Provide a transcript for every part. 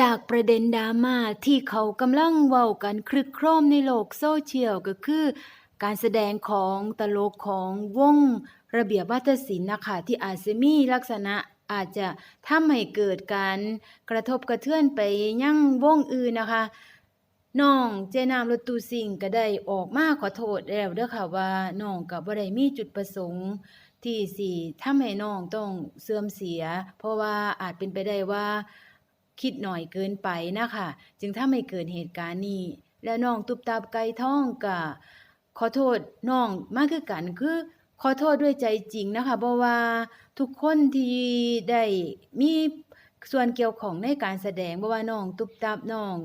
จากประเด็นดราม่าที่เขากำลังเว้ากันคลึกโครมในโลกโซเชียลก็คือ การแสดงของตลกของวงระเบียบวัฒศิลป์นะคะที่อาจจะมีลักษณะอาจจะทำให้เกิดการกระทบกระเทือนไปยั่งวงอื่นนะคะน้องเจนามรถตูสิงก็ได้ออกมาขอโทษแล้วเด้อค่ะว่าน้องก็บ่ได้มีจุดประสงค์ที่สิทำให้น้องต้องเสื่อมเสีย เพราะว่าอาจเป็นไปได้ว่า คิดหน่อยเกินไปนะคะ จึงทำให้เกิดเหตุการณ์นี้ แล้วน้องตุบตับไก่ท้องก็ขอโทษน้องมากคือกันคือขอโทษด้วยใจจริงนะคะเพราะว่าทุกคนที่ได้มีส่วนเกี่ยวของในการแสดงบ่ว่าน้องตุบตับน้อง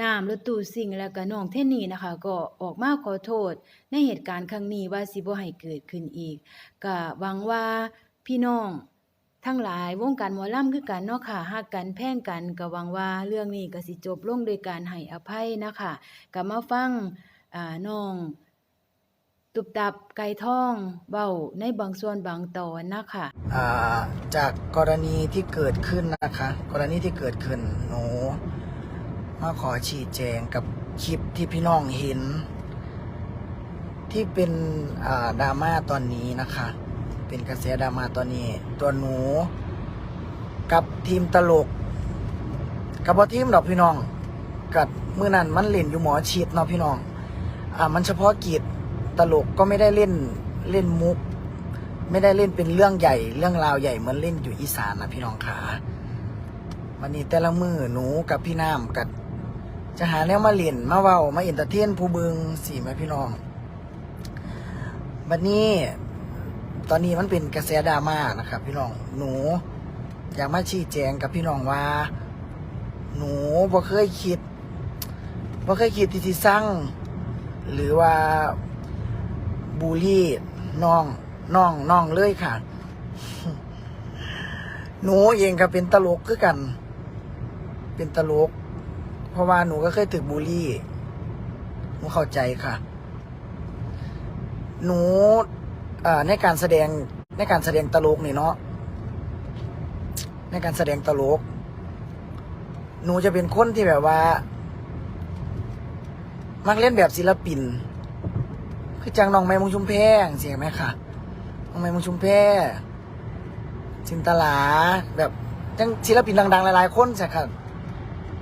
น้ำรถตู้ซิ่งแล้วก็น้องเทนนี่นะคะ ก็ออกมาขอโทษ ในเหตุการณ์ครั้งนี้ว่าสิบ่ให้เกิดขึ้นอีกก็หวังว่าพี่น้อง ทั้งหลายวงการหมอลำคือกันเนาะค่ะฮักกันแพ่งกันก็หวังว่าเรื่องนี้ก็สิจบลงโดยการให้อภัยนะคะก็มาฟังอ่าน้องตุบตับไก่ทองเว้าในบางส่วนบางตอนนะคะอ่าจากกรณีที่เกิดขึ้นนะคะ กรณีที่เกิดขึ้นหนูมาขอชี้แจงกับคลิปที่พี่น้องเห็น ที่เป็นอ่าดราม่าตอนนี้นะคะ เป็นกระแสดราม่าตอนนี้ ตัวหนู กับทีมตลก กับบอทีมดอกพี่น้อง กับมือนั้นมันเล่นอยู่หมอชิดเนาะพี่น้อง อ่า มันเฉพาะกิจตลกก็ไม่ได้เล่นเล่นมุก ไม่ได้เล่นเป็นเรื่องใหญ่ เรื่องราวใหญ่เหมือนเล่นอยู่อีสานนะพี่น้องขาวันนี้แต่ละมือหนูกับพี่น้ำกับจะหาแนวมาเล่นมาเว้ามาเอนเตอร์เทนผู้เบิงสี่ไหมพี่น้องวันนี้ ตอนนี้มันเป็นกระแสดราม่านะครับ พี่น้องหนู อยากมาชี้แจงกับพี่น้องว่า หนูบ่เคยคิดบ่เคยคิดที่สิสร้างหรือว่าบูลลี่น้องน้องน้องเลยค่ะ หนูเองก็เป็นตลกคือกัน เป็นตลก เพราะว่าหนูก็เคยถูกบูลลี่ หนูเข้าใจค่ะ หนู ในการแสดงในการแสดงตลกนี่เนาะในการแสดงตลก หนูจะเป็นคนที่แบบว่า มักเล่นแบบศิลปิน คือจังน้องไม้มงชุมแพงเสียงไหมค่ะน้องไม้มงชุมแพจินตลาแบบจังศิลปินดังๆหลายๆคนใช่ค่ะ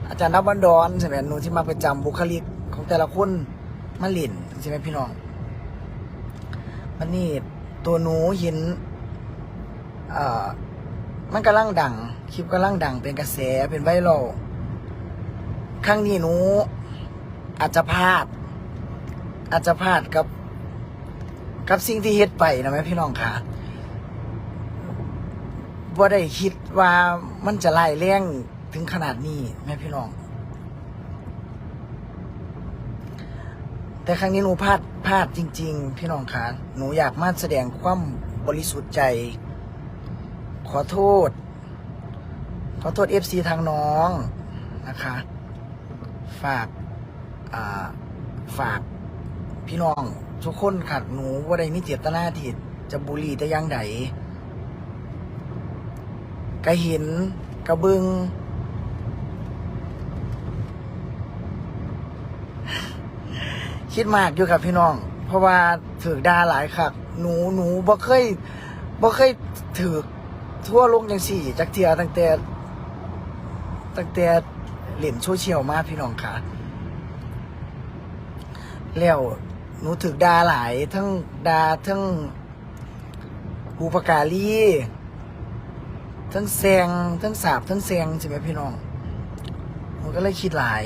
อาจารย์นับวันดอนใช่ไหมหนูที่มาประจำบุคลิกของแต่ละคนมาเล่นใช่ไหมพี่น้อง มันนี่ตัวหนูเห็นเอ่อมันกำลังดัง คลิปกำลังดังเป็นกระแสเป็นไวรัลครั้งนี้หนูอาจจะพลาด อาจจะพลาดกับ กับสิ่งที่เฮ็ดไปนะแม่พี่น้องค่ะว่าได้คิดว่ามันจะไล่แรงถึงขนาดนี้แม่พี่น้อง แต่ครั้งนี้หนูพลาดพลาดจริง ๆ พี่น้องคะหนูอยากมาแสดงความบริสุทธิ์ใจ ขอโทษ ขอโทษเอฟซีทางน้องนะคะ ฝากาฝากพี่น้องทุกคนค่ะหนูว่าได้มีเจตนาที่จะบุรีแต่ยังใดก็เห็นกระเบึง คิดมากอยู่ครับพี่น้อง เพราะว่าถือดาหลายครับหนูหนูบ่เคยบ่เคยถือทั่วโลกยังสี่จักเทียตั้งแต่ตั้งแต่เล่นโซเชียลมาพี่น้องค่ะ แล้วหนูถึกดาหลายทั้งดาทั้งหูปกาลีทั้งแซงทั้งสาบทั้งแซงใช่ไหมพี่น้องหนูก็เลยคิดหลาย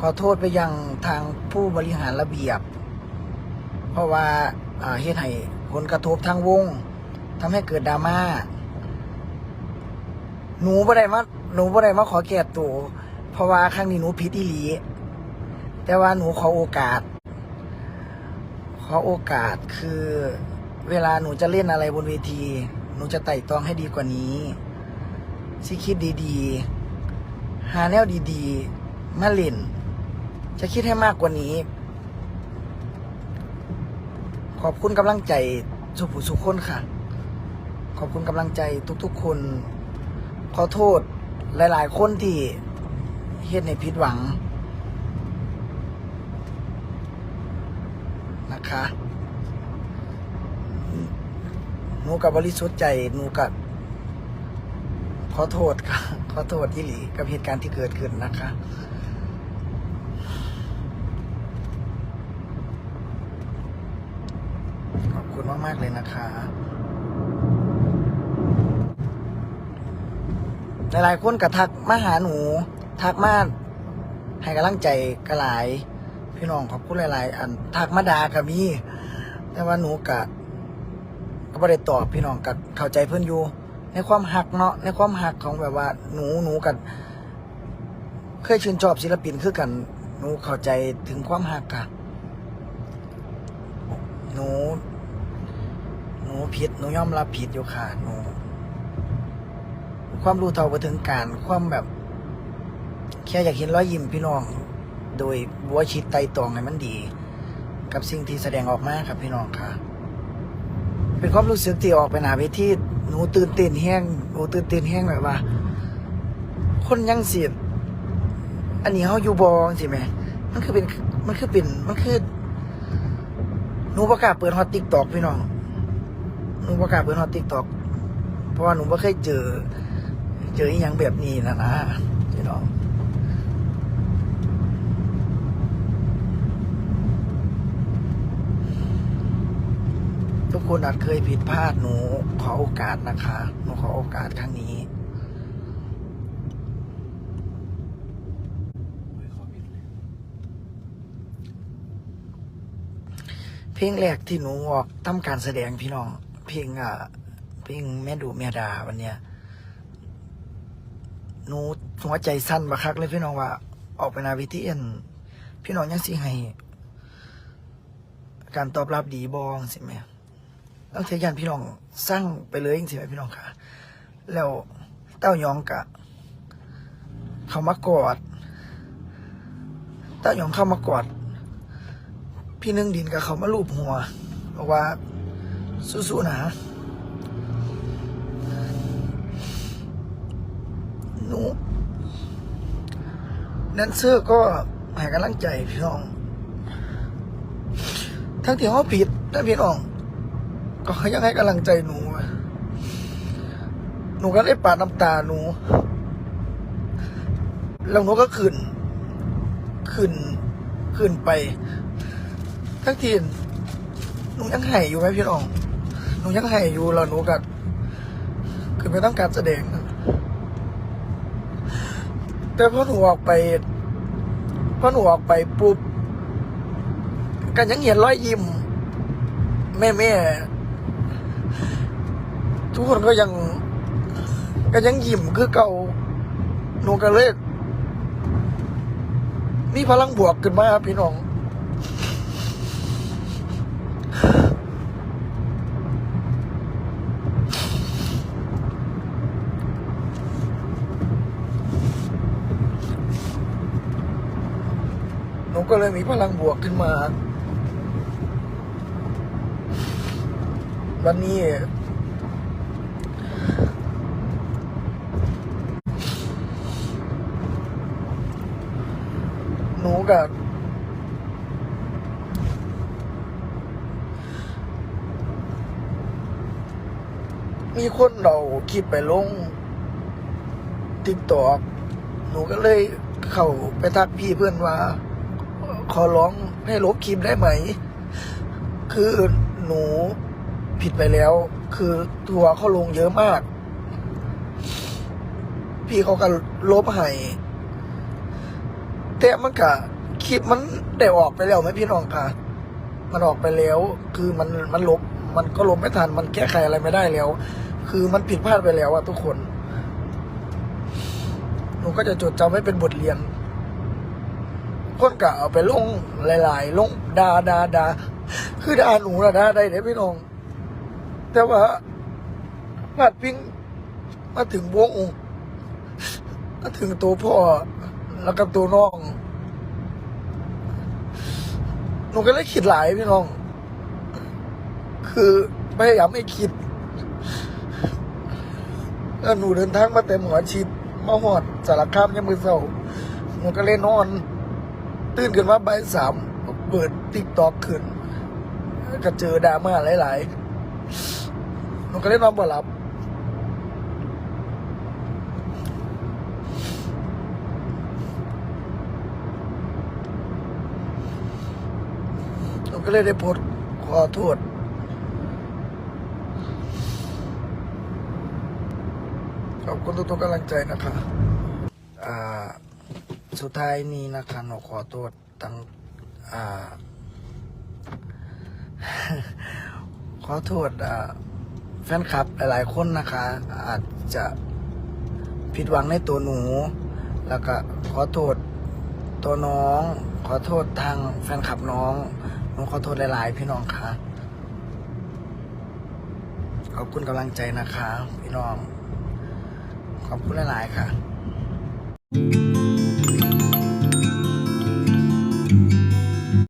ขอโทษไปยังทางผู้บริหารระเบียบ เพราะว่าเฮ็ดให้ผลกระทบทางวงทำให้เกิดดราม่า หนูบ่ได้มาหนูบ่ได้มาขอแก้ตัวเพราะว่าครั้งนี้หนูผิดอีหลี แต่ว่าหนูขอโอกาส ขอโอกาสคือ เวลาหนูจะเล่นอะไรบนเวที หนูจะไต่ตองให้ดีกว่านี้ สิคิดดีๆ หาแนวดีๆ มาเล่น จะคิดให้มากกว่านี้ ขอบคุณกำลังใจสุผู้สุขคนค่ะ ขอบคุณกำลังใจทุกๆคน ขอโทษหลายๆ คนที่เฮ็ดในผิดหวังนะคะหนูกับบริสุทธิ์ใจหนูกับ ขอโทษค่ะ ขอโทษที่หลีกับเหตุการณ์ที่เกิดขึ้นนะคะ ขอบคุณมาก ๆ เลยนะคะหลายๆคนก็ทักมาหาหนู ทักมาให้กำลังใจกระหลาย พี่น้องขอบคุณหลาย ๆ อันทักมาดากับมีแต่ว่าหนูกะก็บ่ได้ตอบพี่น้องกับเข้าใจเพื่อนอยู่ ในความหักเนาะในความหักของแบบว่า หนูหนูกัน เคยชื่นชอบศิลปินคือกัน หนูเข้าใจถึงความหักค่ะ หนู หนูผิดหนูยอมรับผิดอยู่ค่ะหนู ความรู้เท่าไปถึงการ ความแบบ แค่อยากเห็นรอยยิ้มพี่น้อง โดยบัวชิดไตตองให้มันดี กับสิ่งที่แสดงออกมาครับพี่น้องค่ะ เป็นความรู้สึกที่ออกไปหนาเวทีหนูตื่นเต้นแห้งหนูตื่นเต้นแห้งแบบว่า คนยังเสียดอันนี้เขาอยู่บองสิแหม่มันคือเป็นมันคือเป็นมันคือหนูประกาศเปิดฮอตติ๊กตอกพี่น้องหนูประกาศเปิดฮอตติ๊กตอกเพราะว่าหนูไม่เคยเจอ เจออีหยังแบบนี้นะนะพี่น้อง คนอาจเคยผิดพลาดหนูขอโอกาสนะคะ หนูขอโอกาสครั้งนี้เพลงแรกที่หนูออกทำการแสดงพี่น้อง เพลงอะเพลงแม่ดูแม่ดาวันเนี้ยหนูหัวใจสั้นบักคักเลยพี่น้องว่า ออกไปนาวิทีเอ็นพี่น้องยังสิให้ การตอบรับดีบองสิแม่ ต้องเทียานพี่น้องสร้างไปเลยจริงๆไหมพี่น้องค่ะ แล้วเต้ายองกะ เขามากอดเต้ายองเข้ามากอด พี่นึ่งดินกับเขามาลูบหัวบอกว่าสู้ๆนะหนูแดนเซอร์ก็ให้กำลังใจพี่น้อง ทั้งที่เขาผิดนะพี่น้อง ก็ยังให้กำลังใจหนู หนูก็ได้ปาดน้ำตาหนู แล้วหนูก็ขึ้น ขึ้น ขึ้นไป ทั้งทีหนูยังไห้อยู่ไหมพี่น้อง หนูยังไห้อยู่แล้วหนูก็คือไม่ต้องการแสดงนะแต่พอหนูออกไปพอหนูออกไปปุ๊บกันยังเห็นรอยยิ้มแม่แม่ ทุกคนก็ยัง ก็ยังยิ้มคือเก่าหนูก็เลยมีพลังบวกขึ้นมาครับพี่น้องหนูก็เลยมีพลังบวกขึ้นมา วันนี้ หนูกับมีคนเราคลิปไปลงติ๊กตอกหนูก็เลยเข้าไปทักพี่เพื่อนว่า ขอร้องให้ลบคลิปได้ไหม คือหนูผิดไปแล้ว คือทัวร์เขาลงเยอะมาก พี่เขาก็ลบให้ แต่มันกะคลิปมันได้ออกไปแล้วไหมพี่น้องคะมันออกไปแล้ว คือมันมันลบ มันก็ลบไม่ทัน มันแก้ไขอะไรไม่ได้แล้ว คือมันผิดพลาดไปแล้วอะทุกคนหนูก็จะจดจำไว้เป็นบทเรียน คนกะเอาไปลงหลาย ๆ ลงดาดาดาคือดาหนูนะดาได้เด้พี่น้อง แต่ว่าพลาดพิงมาถึงวงมาถึงตัวพ่อ แล้วกับตัวน้องหนูก็เลยคิดหลายพี่น้อง คือพยายามไม่คิดแล้วหนูเดินทางมาแต่หมอชิดมาหอดสารคามยังมือเศร้าหนูก็เลยนอน ตื่นขึ้นมาบ่ายสามเปิดติ๊กตอกขึ้น ก็เจอดราม่าหลาย ๆ หนูก็เลยนอนบ่หลับ ก็เลยได้โพสขอโทษขอบคุณทุกๆกำลังใจนะคะอ่าสุดท้ายนี้นะคะหนูขอโทษตั้งอ่า ขอโทษอ่าแฟนคลับหลายๆคนนะคะ อาจจะผิดหวังในตัวหนู แล้วก็ขอโทษตัวน้อง ขอโทษทางแฟนคลับน้อง ผมขอโทษหลาย ๆ พี่น้องค่ะ ขอบคุณกำลังใจนะคะ พี่น้อง ขอบคุณหลาย ๆ ค่ะ